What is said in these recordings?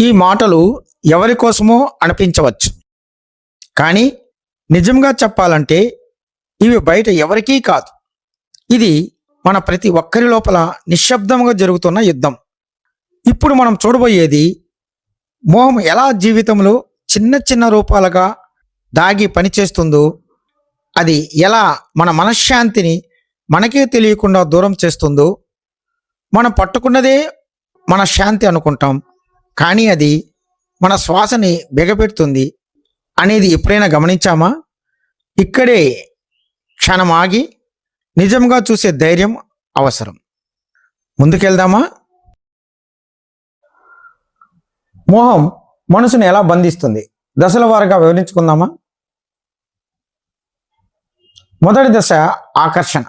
ఈ మాటలు ఎవరి కోసమో అనిపించవచ్చు. కానీ నిజంగా చెప్పాలంటే ఇవి బయట ఎవరికీ కాదు. ఇది మన ప్రతి ఒక్కరి లోపల నిశ్శబ్దంగా జరుగుతున్న యుద్ధం. ఇప్పుడు మనం చూడబోయేది మోహం ఎలా జీవితంలో చిన్న చిన్న రూపాలుగా దాగి పనిచేస్తుందో అది ఎలా మన మనశ్శాంతిని మనకే తెలియకుండా దూరం చేస్తుందో మనం పట్టుకున్నదే మన శాంతి అనుకుంటాం. కానీ అది మన శ్వాసని బిగపెడుతుంది అనేది ఎప్పుడైనా గమనించామా? ఇక్కడే క్షణం ఆగి నిజంగా చూసే ధైర్యం అవసరం. ముందుకెళ్దామా? మోహం మనసును ఎలా బంధిస్తుంది? దశల వారుగా వివరించుకుందామా? మొదటి దశ ఆకర్షణ.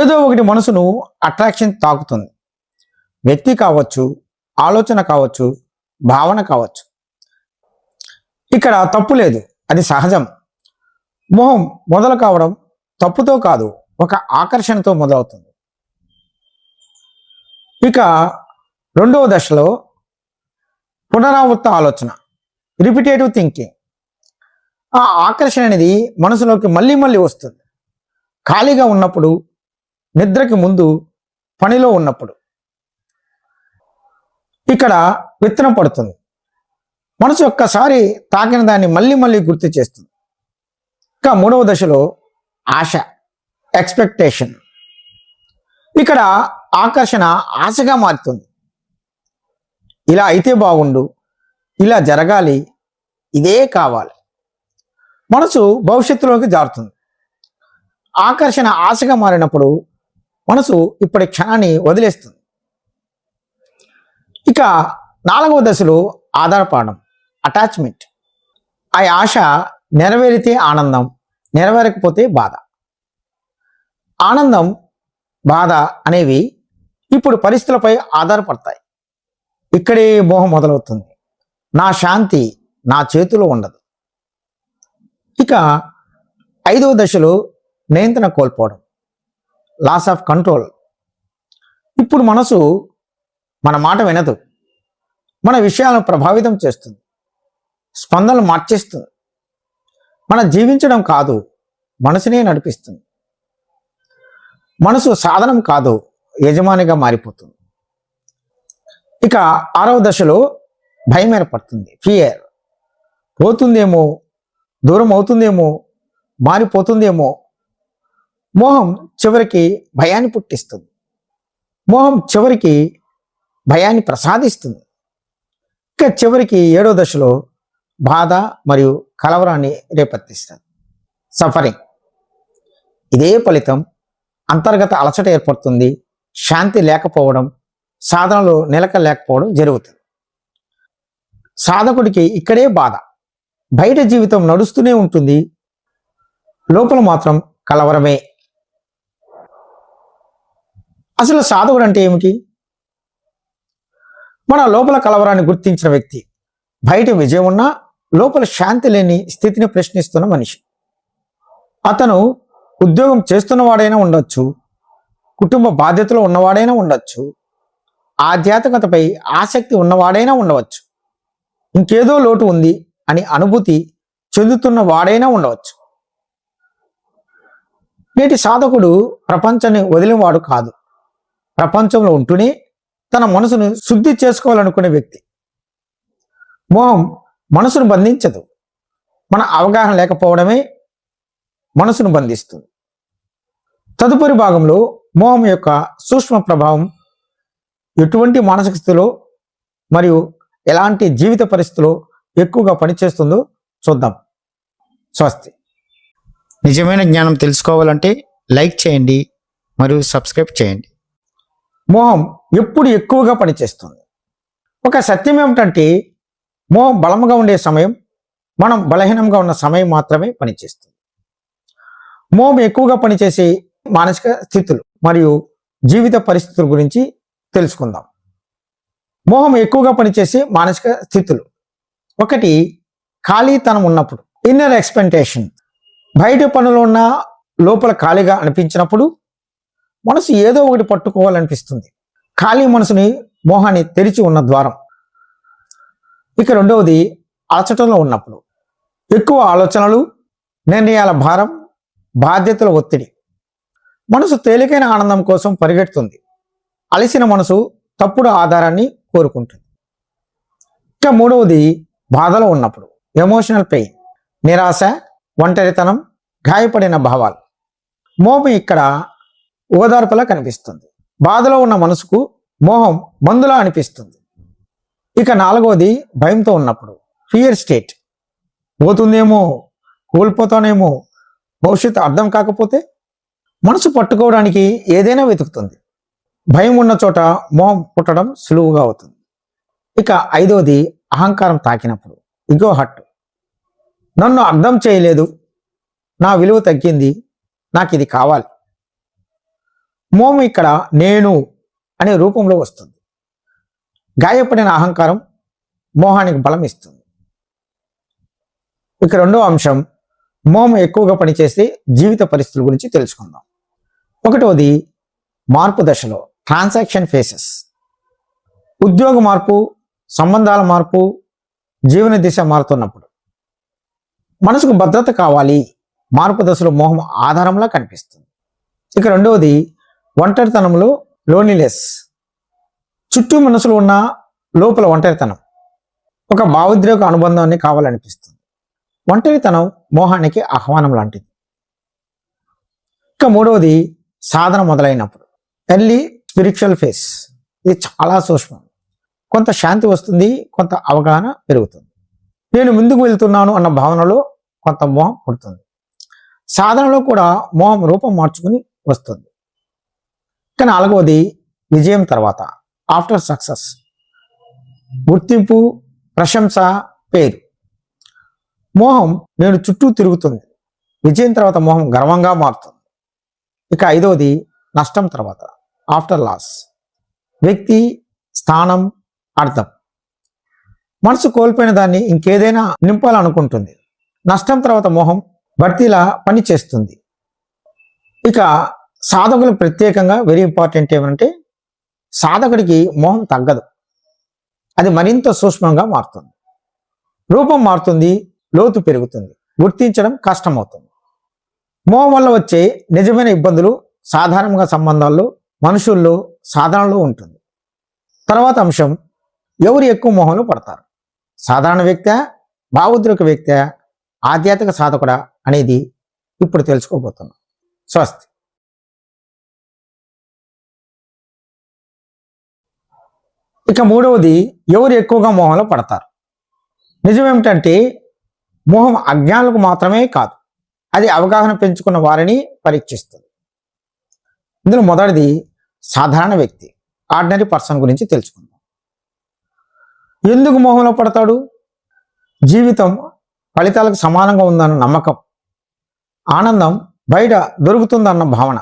ఏదో ఒకటి మనసును అట్రాక్షన్ తాకుతుంది. వ్యక్తి కావచ్చు ఆలోచన కావచ్చు భావన కావచ్చు. ఇక్కడ తప్పు లేదు అది సహజం. మోహం మొదలు కావడం తప్పుతో కాదు ఒక ఆకర్షణతో మొదలవుతుంది. ఇక రెండవ దశలో పునరావృత ఆలోచన రిపిటేటివ్ థింకింగ్ ఆ ఆకర్షణ అనేది మనసులోకి మళ్ళీ మళ్ళీ వస్తుంది. ఖాళీగా ఉన్నప్పుడు నిద్రకి ముందు పనిలో ఉన్నప్పుడు. ఇక్కడ విత్తనం పడుతుంది. మనసు ఒక్కసారి తాకిన దాన్ని మళ్ళీ మళ్ళీ గుర్తు చేస్తుంది. ఇంకా మూడవ దశలో ఆశ ఎక్స్పెక్టేషన్ ఇక్కడ ఆకర్షణ ఆశగా మారుతుంది. ఇలా అయితే బాగుండు ఇలా జరగాలి ఇదే కావాలి. మనసు భవిష్యత్తులోకి జారుతుంది. ఆకర్షణ ఆశగా మారినప్పుడు మనసు ఇప్పటి క్షణాన్ని వదిలేస్తుంది. ఇక నాలుగవ దశలో ఆధారపడడం అటాచ్మెంట్ ఆ ఆశ నెరవేరితే ఆనందం నెరవేరకపోతే బాధ. ఆనందం బాధ అనేవి ఇప్పుడు పరిస్థితులపై ఆధారపడతాయి. ఇక్కడే మోహం మొదలవుతుంది. నా శాంతి నా చేతిలో ఉండదు. ఇక ఐదవ దశలో నియంత్రణ కోల్పోవడం లాస్ ఆఫ్ కంట్రోల్ ఇప్పుడు మనసు మన మాట వినదు. మన విషయాలను ప్రభావితం చేస్తుంది. స్పందనలు మార్చేస్తుంది. మన జీవించడం కాదు మనసునే నడిపిస్తుంది. మనసు సాధనం కాదు యజమానిగా మారిపోతుంది. ఇక ఆరవ దశలో భయం ఏర్పడుతుంది ఫియర్ పోతుందేమో దూరం అవుతుందేమో మారిపోతుందేమో. మోహం చివరికి భయాన్ని పుట్టిస్తుంది. మోహం చివరికి భయాన్ని ప్రసాదిస్తుంది. ఇక చివరికి ఏడో దశలో బాధ మరియు కలవరాన్ని రేపత్తిస్తుంది. సఫరింగ్. ఇదే ఫలితం అంతర్గత అలసట ఏర్పడుతుంది. శాంతి లేకపోవడం సాధనలో నిలక లేకపోవడం జరుగుతుంది. సాధకుడికి ఇక్కడే బాధ. బయట జీవితం నడుస్తూనే ఉంటుంది. లోపల మాత్రం కలవరమే. అసలు సాధకుడు అంటే ఏమిటి? మన లోపల కలవరాన్ని గుర్తించిన వ్యక్తి. బయట విజయం ఉన్నా లోపల శాంతి లేని స్థితిని ప్రశ్నిస్తున్న మనిషి. అతను ఉద్యోగం చేస్తున్నవాడైనా ఉండొచ్చు. కుటుంబ బాధ్యతలో ఉన్నవాడైనా ఉండొచ్చు. ఆధ్యాత్మికతపై ఆసక్తి ఉన్నవాడైనా ఉండవచ్చు. ఇంకేదో లోటు ఉంది అని అనుభూతి చెందుతున్న వాడైనా ఉండవచ్చు. నేటి సాధకుడు ప్రపంచాన్ని వదిలినవాడు కాదు. ప్రపంచంలో ఉంటూనే తన మనసును శుద్ధి చేసుకోవాలనుకునే వ్యక్తి. మోహం మనసును బంధించదు. మన అవగాహన లేకపోవడమే మనసును బంధిస్తుంది. తదుపరి భాగంలో మోహం యొక్క సూక్ష్మ ప్రభావం ఎటువంటి మానసిక స్థితిలో మరియు ఎలాంటి జీవిత పరిస్థితిలో ఎక్కువగా పనిచేస్తుందో చూద్దాం. స్వస్తి. నిజమైన జ్ఞానం తెలుసుకోవాలంటే లైక్ చేయండి మరియు సబ్స్క్రైబ్ చేయండి. మోహం ఎప్పుడు ఎక్కువగా పనిచేస్తుంది. ఒక సత్యం ఏమిటంటే మోహం బలంగా ఉండే సమయం మనం బలహీనంగా ఉన్న సమయం మాత్రమే పనిచేస్తుంది. మోహం ఎక్కువగా పనిచేసే మానసిక స్థితులు మరియు జీవిత పరిస్థితుల గురించి తెలుసుకుందాం. మోహం ఎక్కువగా పనిచేసే మానసిక స్థితులు. ఒకటి ఖాళీతనం ఉన్నప్పుడు ఇన్నర్ ఎక్స్పెక్టేషన్ బయట పనులు ఉన్న లోపల ఖాళీగా అనిపించినప్పుడు మనసు ఏదో ఒకటి పట్టుకోవాలనిపిస్తుంది. ఖాళీ మనసుని మోహాన్ని తెరిచి ఉన్న ద్వారం. ఇక రెండవది అలచటంలో ఉన్నప్పుడు. ఎక్కువ ఆలోచనలు నిర్ణయాల భారం బాధ్యతల ఒత్తిడి. మనసు తేలికైన ఆనందం కోసం పరిగెడుతుంది. అలసిన మనసు తప్పుడు ఆధారాన్ని కోరుకుంటుంది. ఇక మూడవది బాధలో ఉన్నప్పుడు. ఎమోషనల్ పెయిన్ నిరాశ ఒంటరితనం గాయపడిన భావాలు. మోమి ఇక్కడ ఓదార్పులా కనిపిస్తుంది. బాధలో ఉన్న మనసుకు మోహం మందులా అనిపిస్తుంది. ఇక నాలుగవది భయంతో ఉన్నప్పుడు ఫియర్ స్టేట్ పోతుందేమో కోల్పోతానేమో భవిష్యత్తు అర్థం కాకపోతే మనసు పట్టుకోవడానికి ఏదైనా వెతుకుతుంది. భయం ఉన్న చోట మోహం పుట్టడం సులువుగా అవుతుంది. ఇక ఐదవది అహంకారం తాకినప్పుడు ఇగో హట్. నన్ను అర్థం చేయలేదు. నా విలువ తగ్గింది. నాకు ఇది కావాలి. మోహం ఇక్కడ నేను అనే రూపంలో వస్తుంది. గాయపడిన అహంకారం మోహానికి బలం ఇస్తుంది. ఇక రెండో అంశం మోహం ఎక్కువగా పనిచేస్తే జీవిత పరిస్థితుల గురించి తెలుసుకుందాం. ఒకటవది మార్పు దశలో ట్రాన్సాక్షన్ ఫేసెస్ ఉద్యోగ మార్పు సంబంధాల మార్పు జీవన దిశ మారుతున్నప్పుడు. మనసుకు భద్రత కావాలి. మార్పు దశలో మోహం ఆధారంలా కనిపిస్తుంది. ఇక రెండవది ఒంటరితనంలో లోన్లీనెస్. చుట్టూ మనసులో ఉన్న లోపల ఒంటరితనం. ఒక భావోద్రేక అనుబంధాన్ని కావాలనిపిస్తుంది. ఒంటరితనం మోహానికి ఆహ్వానం లాంటిది. ఇక మూడవది సాధన మొదలైనప్పుడు. ఎర్లీ స్పిరిచువల్ ఫేస్ ఇది చాలా సూక్ష్మం. కొంత శాంతి వస్తుంది కొంత అవగాహన పెరుగుతుంది. నేను ముందుకు వెళ్తున్నాను అన్న భావనలో కొంత మోహం పుడుతుంది. సాధనలో కూడా మోహం రూపం మార్చుకుని వస్తుంది. ఇక నాలుగవది విజయం తర్వాత ఆఫ్టర్ సక్సెస్ గుర్తింపు ప్రశంస పేరు. మోహం నేను చుట్టూ తిరుగుతుంది. విజయం తర్వాత మోహం గర్వంగా మారుతుంది. ఇక ఐదవది నష్టం తర్వాత ఆఫ్టర్ లాస్ వ్యక్తి స్థానం అర్థం. మనసు కోల్పోయిన దాన్ని ఇంకేదైనా నింపాలనుకుంటుంది. నష్టం తర్వాత మోహం భర్తీలా పనిచేస్తుంది. ఇక సాధకులు ప్రత్యేకంగా వెరీ ఇంపార్టెంట్ ఏమంటే సాధకుడికి మోహం తగ్గదు. అది మరింత సూక్ష్మంగా మారుతుంది. రూపం మారుతుంది లోతు పెరుగుతుంది గుర్తించడం కష్టమవుతుంది. మోహం వల్ల వచ్చే నిజమైన ఇబ్బందులు సాధారణంగా సంబంధాల్లో మనుషుల్లో సాధారణలో ఉంటుంది. తర్వాత అంశం ఎవరు ఎక్కువ మోహంలో పడతారు? సాధారణ వ్యక్తి భావోద్రిక వ్యక్తి ఆధ్యాత్మిక సాధకుడా అనేది ఇప్పుడు తెలుసుకోబోతున్నాం. స్వస్తి. ఇక మూడవది ఎవరు ఎక్కువగా మోహంలో పడతారు? నిజం ఏమిటంటే మోహం అజ్ఞానులకు మాత్రమే కాదు అది అవగాహన పెంచుకున్న వారిని పరీక్షిస్తుంది. ఇందులో మొదటిది సాధారణ వ్యక్తి ఆర్డినరీ పర్సన్ గురించి తెలుసుకుందాం. ఎందుకు మోహంలో పడతాడు? జీవితం ఫలితాలకు సమానంగా ఉందన్న నమ్మకం ఆనందం బయట దొరుకుతుందన్న భావన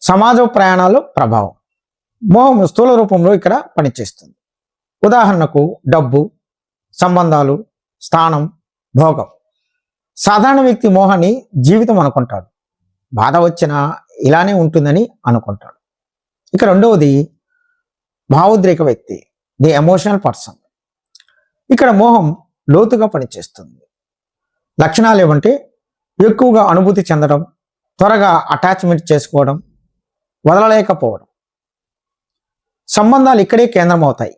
సమాజ ప్రయాణాలు ప్రభావం. మోహం స్థూల రూపంలో ఇక్కడ పనిచేస్తుంది. ఉదాహరణకు డబ్బు సంబంధాలు స్థానం భోగం. సాధారణ వ్యక్తి మోహాన్ని జీవితం అనుకుంటాడు. బాధ వచ్చినా ఇలానే ఉంటుందని అనుకుంటాడు. ఇక రెండవది భావోద్రేక వ్యక్తి ది ఎమోషనల్ పర్సన్. ఇక్కడ మోహం లోతుగా పనిచేస్తుంది. లక్షణాలు ఏమంటే ఎక్కువగా అనుభూతి చెందడం త్వరగా అటాచ్మెంట్ చేసుకోవడం వదలలేకపోవడం. సంబంధాలు ఇక్కడే కేంద్రం అవుతాయి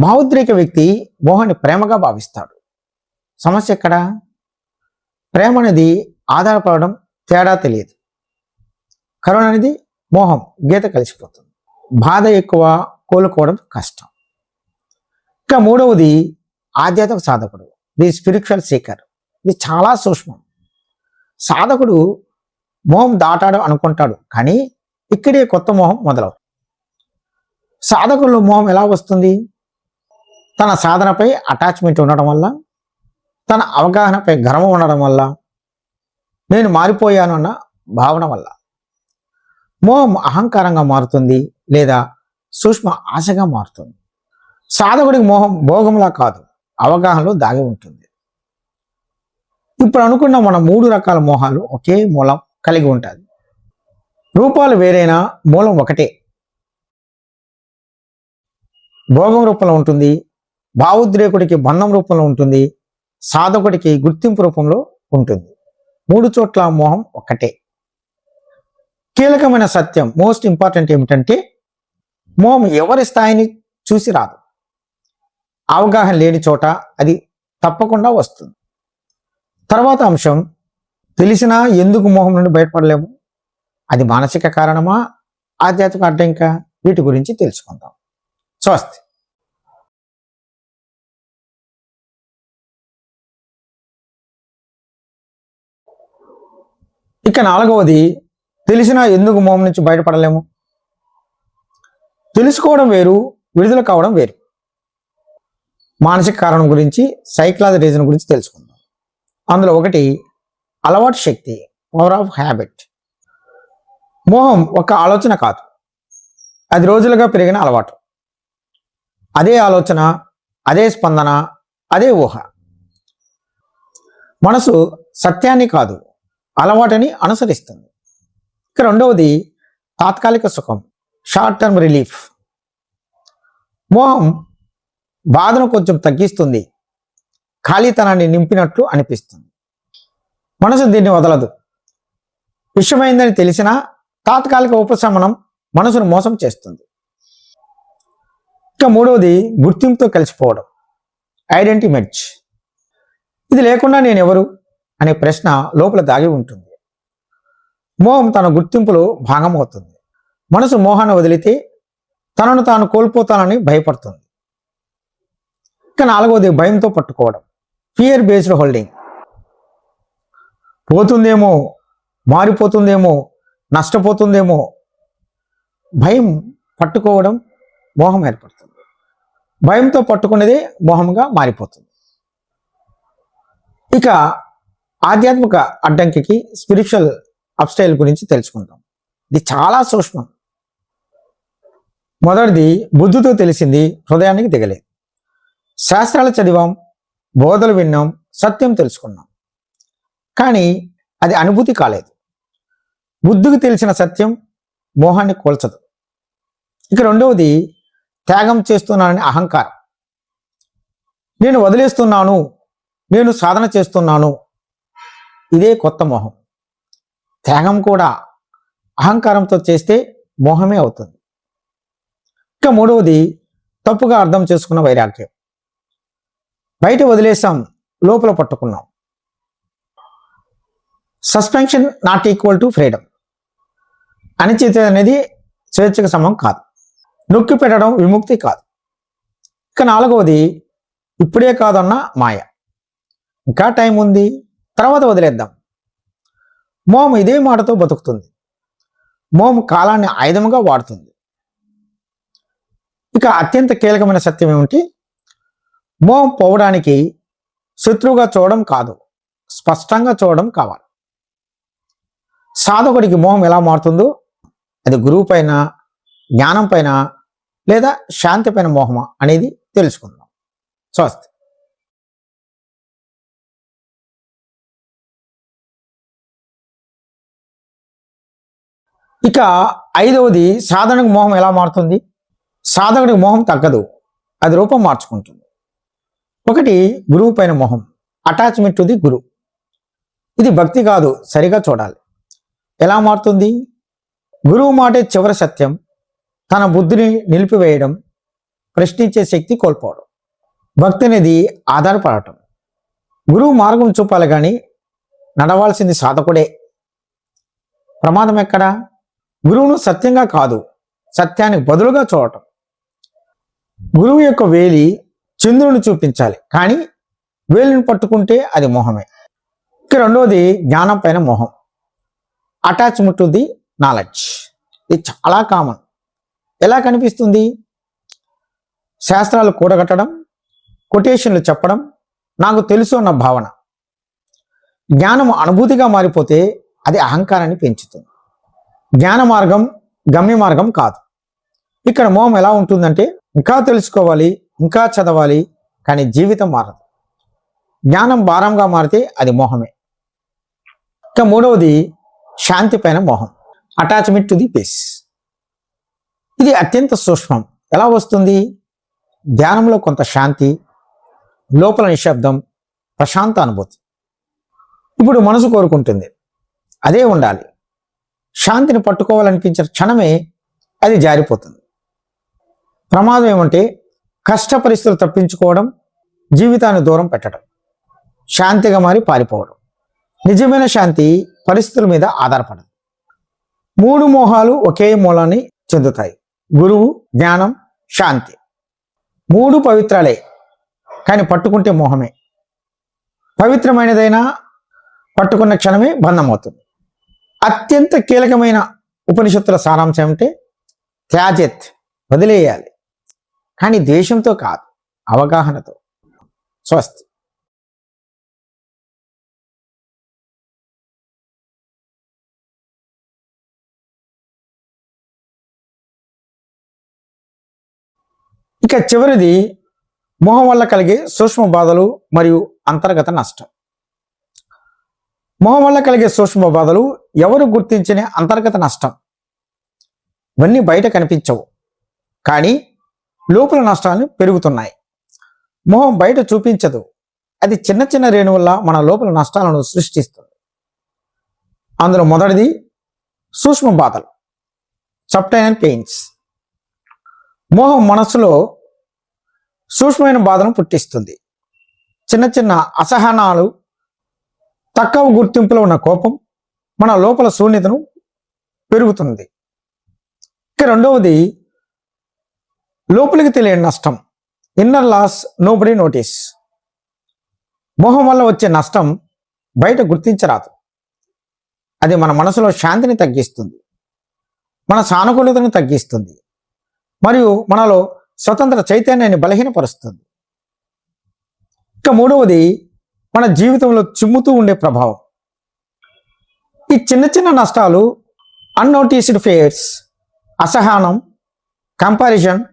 భావోద్రేక వ్యక్తి మోహన్ని ప్రేమగా భావిస్తాడు. సమస్య ఎక్కడ? ప్రేమ అనేది ఆధారపడడం తేడా తెలియదు. కరుణ అనేది మోహం గీత కలిసిపోతుంది. బాధ ఎక్కువ కోలుకోవడం కష్టం. ఇంకా మూడవది ఆధ్యాత్మిక సాధకుడు. ది స్పిరిచువల్ సీకర్ ఇది చాలా సూక్ష్మం. సాధకుడు మోహం దాటాడు అనుకుంటాడు కానీ ఇక్కడే కొత్త మోహం మొదలవుతుంది. సాధకుల్లో మోహం ఎలా వస్తుంది? తన సాధనపై అటాచ్మెంట్ ఉండడం వల్ల తన అవగాహనపై గర్వం ఉండడం వల్ల నేను మారిపోయాను అన్న భావన వల్ల. మోహం అహంకారంగా మారుతుంది లేదా సూక్ష్మ ఆశగా మారుతుంది. సాధకుడికి మోహం భోగంలా కాదు అవగాహనలో దాగి ఉంటుంది. ఇప్పుడు అనుకున్న మన మూడు రకాల మోహాలు ఒకే మూలం కలిగి ఉంటుంది రూపాలు వేరైనా మూలం ఒకటే. భోగం రూపంలో ఉంటుంది భావోద్రేకుడికి బంధం రూపంలో ఉంటుంది సాధకుడికి గుర్తింపు రూపంలో ఉంటుంది. మూడు చోట్ల మోహం ఒక్కటే. కీలకమైన సత్యం మోస్ట్ ఇంపార్టెంట్ ఏమిటంటే మోహం ఎవరి స్థాయిని చూసి రాదు. అవగాహన లేని చోట అది తప్పకుండా వస్తుంది. తర్వాత అంశం తెలిసినా ఎందుకు మోహం నుండి బయటపడలేము? అది మానసిక కారణమా? ఆధ్యాత్మిక అడ్డంక? వీటి గురించి తెలుసుకుందాం. స్వస్తి ఇక నాలుగవది తెలిసినా ఎందుకు మోహం నుంచి బయటపడలేము? తెలుసుకోవడం వేరు విడుదల కావడం వేరు. మానసిక కారణం గురించి సైకలాజీ రీజన్ గురించి తెలుసుకుందాం. అందులో ఒకటి అలవాటు శక్తి పవర్ ఆఫ్ హ్యాబిట్ మోహం ఒక ఆలోచన కాదు. అది రోజులుగా పెరిగిన అలవాటు. అదే ఆలోచన అదే స్పందన అదే ఊహ. మనసు సత్యాన్ని కాదు అలవాటుని అనుసరిస్తుంది. ఇక రెండవది తాత్కాలిక సుఖం షార్ట్ టర్మ్ రిలీఫ్. మోహం బాధను కొంచెం తగ్గిస్తుంది ఖాళీతనాన్ని నింపినట్లు అనిపిస్తుంది. మనసు దీన్ని వదలదు. విషయమైందని తెలిసినా తాత్కాలిక ఉపశమనం మనసును మోసం చేస్తుంది. ఇక మూడవది గుర్తింపుతో కలిసిపోవడం. ఐడెంటి మెర్జ్. ఇది లేకుండా నేను ఎవరు అనే ప్రశ్న లోపల దాగి ఉంటుంది. మోహం తన గుర్తింపులో భాగమవుతుంది. మనసు మోహాన్ని వదిలితే తనను తాను కోల్పోతానని భయపడుతుంది. ఇక నాలుగవది భయంతో పట్టుకోవడం. Fear based holding. పోతుందేమో మారిపోతుందేమో నష్టపోతుందేమో భయం పట్టుకోవడం మోహం ఏర్పడుతుంది. భయంతో పట్టుకునేదే మోహంగా మారిపోతుంది. ఇక ఆధ్యాత్మిక అడ్డంకికి స్పిరిచువల్ అప్స్టైల్ గురించి తెలుసుకుందాం. ఇది చాలా సూక్ష్మం. మొదటిది బుద్ధితో తెలిసింది హృదయానికి దిగలేదు. శాస్త్రాలు చదివాం బోధలు విన్నాం సత్యం తెలుసుకున్నాం. కానీ అది అనుభూతి కాలేదు. బుద్ధికి తెలిసిన సత్యం మోహాన్ని కోల్చదు. ఇక రెండవది త్యాగం చేస్తున్నానని అహంకారం. నేను వదిలేస్తున్నాను నేను సాధన చేస్తున్నాను. ఇదే కొత్త మోహం. త్యాగం కూడా అహంకారంతో చేస్తే మోహమే అవుతుంది. ఇక మూడవది తప్పుగా అర్థం చేసుకున్న వైరాగ్యం. బయట వదిలేసాం లోపల పట్టుకున్నాం. Suspension not equal to freedom. అనిశ్చిత అనేది స్వేచ్ఛకు సమం కాదు. నొక్కి పెట్టడం విముక్తి కాదు. ఇక నాలుగవది ఇప్పుడే కాదన్న మాయ. ఇంకా టైం ఉంది తర్వాత వదిలేద్దాం. మోహం ఇదే మాటతో బతుకుతుంది. మోహం కాలాన్ని ఆయుధంగా వాడుతుంది. ఇక అత్యంత కీలకమైన సత్యం ఏమిటి? మోహం పోవడానికి శత్రువుగా చూడడం కాదు స్పష్టంగా చూడడం కావాలి. సాధకుడికి మోహం ఎలా మారుతుందో అది గురువు పైన జ్ఞానం పైన లేదా శాంతి పైన మోహమా అనేది తెలుసుకుందాం. స్వస్తి. ఇక ఐదవది సాధనకు మోహం ఎలా మారుతుంది? సాధకుడికి మోహం తగ్గదు. అది రూపం మార్చుకుంటుంది. ఒకటి గురువు పైన మోహం. Attachment to the guru. ఇది భక్తి కాదు సరిగా చూడాలి. ఎలా మారుతుంది? గురువు మాటే చివరి సత్యం. తన బుద్ధిని నిలిపివేయడం ప్రశ్నించే శక్తి కోల్పోవడం. భక్తి అనేది ఆధారపడటం. గురువు మార్గం చూపాలి కానీ నడవాల్సింది సాధకుడే. ప్రమాదం ఎక్కడా? గురువును సత్యంగా కాదు సత్యానికి బదులుగా చూడటం. గురువు యొక్క వేలి చంద్రుని చూపించాలి కానీ వేలిని పట్టుకుంటే అది మోహమే. ఇక రెండవది జ్ఞానం పైన మోహం. అటాచ్మెంట్ ఉంది ది నాలెడ్జ్. ఇది చాలా కామన్. ఎలా కనిపిస్తుంది? శాస్త్రాలు కూడగట్టడం కొటేషన్లు చెప్పడం నాకు తెలుసు అన్న భావన. జ్ఞానం అనుభూతిగా మారిపోతే అది అహంకారాన్ని పెంచుతుంది. జ్ఞాన మార్గం గమ్య మార్గం కాదు. ఇక్కడ మోహం ఎలా ఉంటుందంటే ఇంకా తెలుసుకోవాలి ఇంకా చదవాలి కానీ జీవితం మారదు. జ్ఞానం భారంగా మారితే అది మోహమే. ఇక మూడవది శాంతి పైన మోహం. అటాచ్మెంట్ టు ది పీస్ ఇది అత్యంత సూక్ష్మం. ఎలా వస్తుంది? ధ్యానంలో కొంత శాంతి లోపల నిశ్శబ్దం ప్రశాంత అనుభూతి. ఇప్పుడు మనసు కోరుకుంటుంది. అదే ఉండాలి. శాంతిని పట్టుకోవాలనిపించిన క్షణమే అది జారిపోతుంది. ప్రమాదం ఏమంటే కష్ట పరిస్థితులు తప్పించుకోవడం జీవితాన్ని దూరం పెట్టడం శాంతిగా మారి పారిపోవడం. నిజమైన శాంతి పరిస్థితుల మీద ఆధారపడదు. మూడు మోహాలు ఒకే మూలాన్ని చెందుతాయి. గురువు జ్ఞానం శాంతి. మూడు పవిత్రాలే కానీ పట్టుకుంటే మోహమే. పవిత్రమైనదైనా పట్టుకున్న క్షణమే బంధమవుతుంది. అత్యంత కీలకమైన ఉపనిషత్తుల సారాంశం ఏమిటి? త్యాజెత్ వదిలేయాలి. కానీ ద్వేషంతో కాదు అవగాహనతో. స్వస్తి. ఇక చివరిది మోహం వల్ల కలిగే సూక్ష్మ బాధలు మరియు అంతర్గత నష్టం. మోహం వల్ల కలిగే సూక్ష్మ బాధలు ఎవరు గుర్తించిన అంతర్గత నష్టం? ఇవన్నీ బయట కనిపించవు. కానీ లోపల నష్టాలు పెరుగుతున్నాయి. మోహం బయట చూపించదు. అది చిన్న చిన్న రేణువుల మన లోపల నష్టాలను సృష్టిస్తుంది. అందులో మొదటిది సూక్ష్మ బాధలు. చప్టైన్ పెయిన్స్ మోహం మనస్సులో సూక్ష్మమైన బాధను పుట్టిస్తుంది. చిన్న చిన్న అసహనాలు తక్కువ గుర్తింపులో ఉన్న కోపం మన లోపల శూన్యతను పెరుగుతుంది. ఇక రెండవది లోపలికి తెలియని నష్టం. Inner loss nobody notice. మోహం వల్ల వచ్చే నష్టం బయట గుర్తించరాదు. అది మన మనసులో శాంతిని తగ్గిస్తుంది. మన సానుకూలతను తగ్గిస్తుంది. మరియు మనలో స్వతంత్ర చైతన్యాన్ని బలహీనపరుస్తుంది. ఇక మూడవది మన జీవితంలో చిమ్ముతూ ఉండే ప్రభావం. ఈ చిన్న చిన్న నష్టాలు అన్నోటీస్డ్ ఫేర్స్ అసహనం కంపారిజన్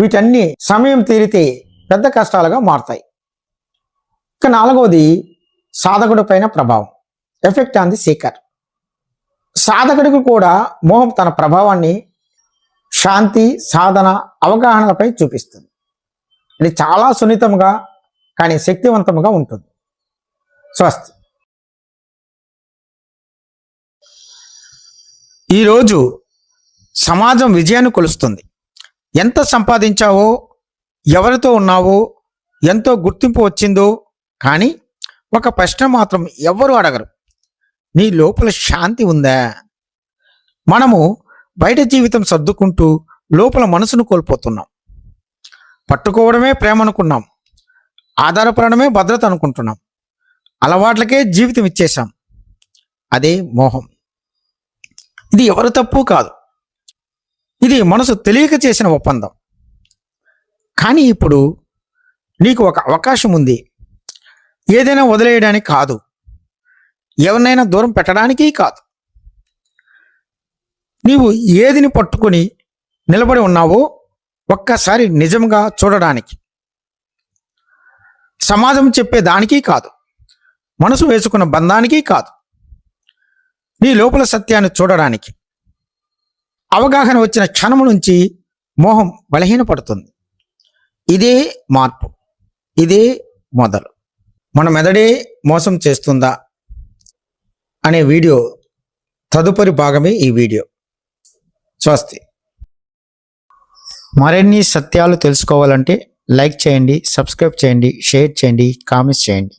వీటన్ని సమయం తీరితే పెద్ద కష్టాలుగా మారుతాయి. ఇక నాలుగవది సాధకుడి పైన ప్రభావం. Effect on the seeker. సాధకుడికి కూడా మోహం తన ప్రభావాన్ని శాంతి సాధన అవగాహనలపై చూపిస్తుంది. ఇది చాలా సున్నితంగా కానీ శక్తివంతముగా ఉంటుంది. స్వస్తి. ఈరోజు సమాజం విజయాన్ని కొలుస్తుంది. ఎంత సంపాదించావో ఎవరితో ఉన్నావో ఎంతో గుర్తింపు వచ్చిందో కానీ ఒక ప్రశ్న మాత్రం ఎవరు అడగరు. నీ లోపల శాంతి ఉందా? మనము బయట జీవితం సర్దుకుంటూ లోపల మనసును కోల్పోతున్నాం. పట్టుకోవడమే ప్రేమ అనుకున్నాం ఆధారపడమే భద్రత అనుకుంటున్నాం. అలవాట్లకే జీవితం ఇచ్చేశాం. అదే మోహం. ఇది ఎవరు తప్పు కాదు. ఇది మనసు తెలియక చేసిన ఒప్పందం. కానీ ఇప్పుడు నీకు ఒక అవకాశం ఉంది. ఏదైనా వదిలేయడానికి కాదు. ఎవరినైనా దూరం పెట్టడానికి కాదు. నీవు ఏదిని పట్టుకొని నిలబడి ఉన్నావో ఒక్కసారి నిజంగా చూడడానికి. సమాజం చెప్పే దానికి కాదు. మనసు వేసుకున్న బంధానికి కాదు. నీ లోపల సత్యాన్ని చూడడానికి. అవగాహన వచ్చిన క్షణము నుంచి మోహం బలహీనపడుతుంది. ఇదే మార్పు. ఇదే మొదలు. మన మెదడే మోసం చేస్తుందా? అనే వీడియో తదుపరి భాగమే ఈ వీడియో. స్వస్తి. మరిన్ని సత్యాలు తెలుసుకోవాలంటే లైక్ చేయండి సబ్స్క్రైబ్ చేయండి షేర్ చేయండి కామెంట్స్ చేయండి.